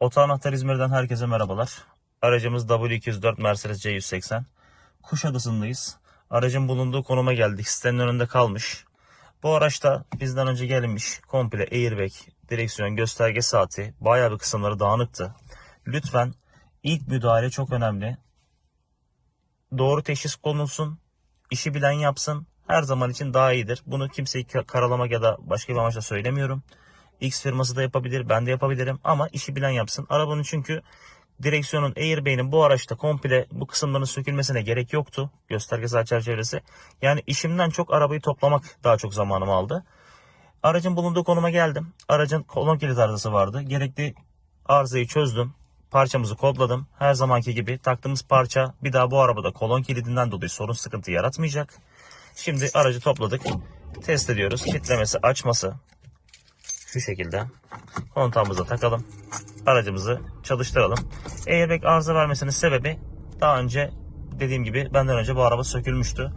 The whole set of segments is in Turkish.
Oto Anahtar İzmir'den herkese merhabalar. Aracımız W204 Mercedes C180. Kuşadası'ndayız. Aracın bulunduğu konuma geldik. Sitenin önünde kalmış. Bu araçta bizden önce gelinmiş komple airbag, direksiyon, gösterge saati bayağı bir kısımları dağınıktı. Lütfen ilk müdahale çok önemli. Doğru teşhis konulsun, işi bilen yapsın. Her zaman için daha iyidir. Bunu kimseyi ka- karalamak ya da başka bir amaçla söylemiyorum. X firması da yapabilir, ben de yapabilirim ama işi bilen yapsın. Arabanın çünkü direksiyonun airbag'inin bu araçta komple bu kısımların sökülmesine gerek yoktu. Gösterge saat çerçevesi. Yani işimden çok arabayı toplamak daha çok zamanımı aldı. Aracın bulunduğu konuma geldim. Aracın kolon kilit arızası vardı. Gerekli arızayı çözdüm. Parçamızı kodladım. Her zamanki gibi taktığımız parça bir daha bu arabada kolon kilidinden dolayı sorun sıkıntı yaratmayacak. Şimdi aracı topladık. Test ediyoruz. Kilitlemesi, açması şu şekilde. Kontağımıza takalım. Aracımızı çalıştıralım. Airbag arıza vermesinin sebebi daha önce dediğim gibi benden önce bu araba sökülmüştü.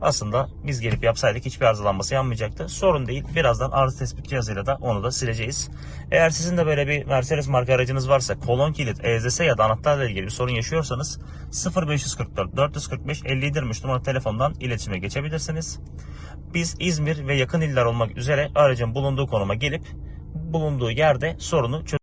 Aslında biz gelip yapsaydık hiçbir arızalanması yanmayacaktı. Sorun değil. Birazdan arıza tespit cihazıyla da onu da sileceğiz. Eğer sizin de böyle bir Mercedes marka aracınız varsa kolon kilit, EZS ya da anahtarla ilgili bir sorun yaşıyorsanız 0544 445 57 numaralı telefondan iletişime geçebilirsiniz. Biz İzmir ve yakın iller olmak üzere aracın bulunduğu konuma gelip bulunduğu yerde sorunu çözeceğiz.